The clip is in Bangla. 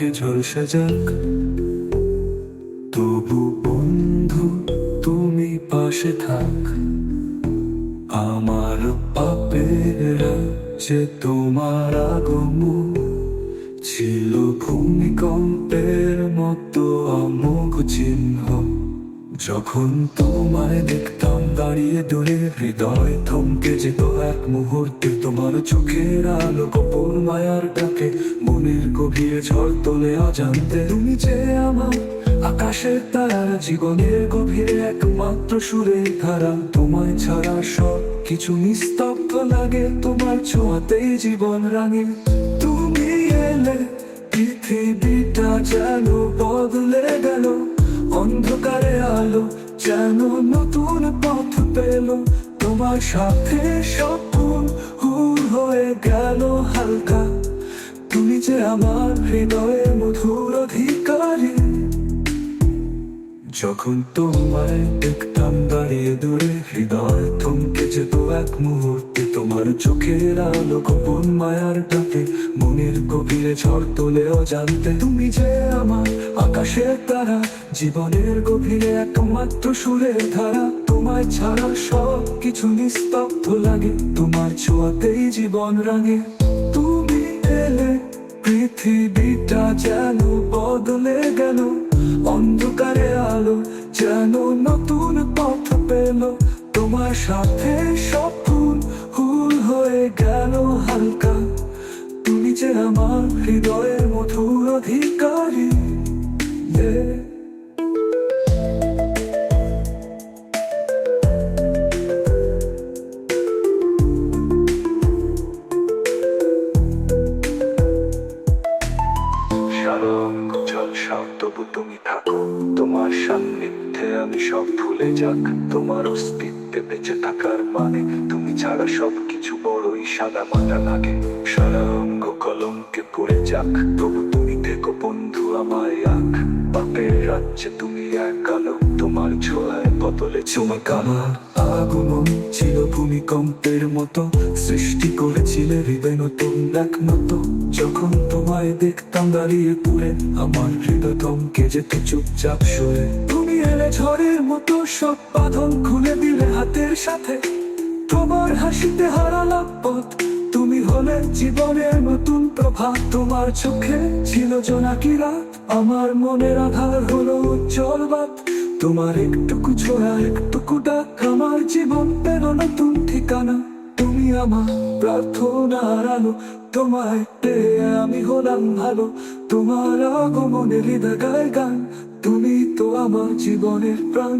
এসে যাক। তবু বন্ধু, তুমি পাশে থাক। আমার পাপের যে তোমার আগমন ছিল ভূমিকম্পের মতো অমোঘ চিহ্ন। যখন তোমায় দেখতাম দাঁড়িয়ে দূরে, হৃদয় থমকে যেত এক মুহূর্তে। তোমার চোখের আলো গোপন মায়ার ডাকে, মনের গভীরে ঝড় তোলে অজান্তে। তুমি যে আমার আকাশের তারার জীবনের গভীরে একমাত্র সুরে ধারা। তোমায় ছাড়া সব কিছু নিস্তব্ধ লাগে, তোমার ছোঁয়াতেই জীবন রাঙে। তুমি এলে পৃথিবীটা যেন নতুন পথ পেল। তোমার সাথে স্বপ্ন হুর হয়ে গেল হালকা। তুমি যে আমার হৃদয়ের মধুর অধিকারী। যখন তোমায় দেখতাম দাঁড়িয়ে দূরে, হৃদয় থমকে যেত এক মুহূর্তে। তোমার চোখের আলো গোপন মায়ার ডাকে, মনের গভীরে ঝড় তোলে অজান্তে তুমি যে আমার আকাশের তারা। জীবনের গভীরে একমাত্র সুরের ধারা। তোমায় ছাড়া সব কিছু নিস্তব্ধ লাগে। তোমার ছোঁয়াতেই জীবন রাঙে। তুমি এলে, পৃথিবীটা যেন বদলে গেল। অন্ধকারে আলো যেন নতুন পথ পেল। তোমার সাথে স্বপ্ন সব তবু তুমি থাকো। তোমার সান্নিধ্যে আমি সব ভুলে যাক। তোমার অস্তিত্বে বেঁচে থাকার মানে তুমি ছাড়া সব কিছু বড়ই সাদা মাটা লাগে। সারা অঙ্গ কলঙ্কে পড়ে যাক, তবু দেখো বন্ধু, আমায় আক। পাপের রাজ্যে তুমি এক আলো তোমার ছোঁয়ায় বদলে চুমক আমার আগমন ছিল ভূমিকম্পের মতো, সৃষ্টি করেছিলে হৃদয় নতুন এক মতো। যখন তোমায় দেখতাম দাঁড়িয়ে পুরে আমার হৃদয় থমকে যেত চুপচাপ শুয়ে। তুমি এলে ঝড়ের মতো, সব বাঁধন খুলে দিলে হাতের সাথে। তোমার হাসিতে হারালাম পথ জীবনের নতুন প্রভাত তোমার চোখে ছিল জোনাকি রাত? আমার মনের আধার হলো উজ্জ্বল বাত। তোমার একটুকু ছোঁয়া, একটুকু ডাক, আমার জীবন পেল নতুন ঠিকানা। তুমি আমার প্রার্থনার আলো, তোমায় পেয়ে আমি হলাম ভালো। তোমার আগমনে হৃদয় গান, তুমি তো আমার জীবনের প্রাণ।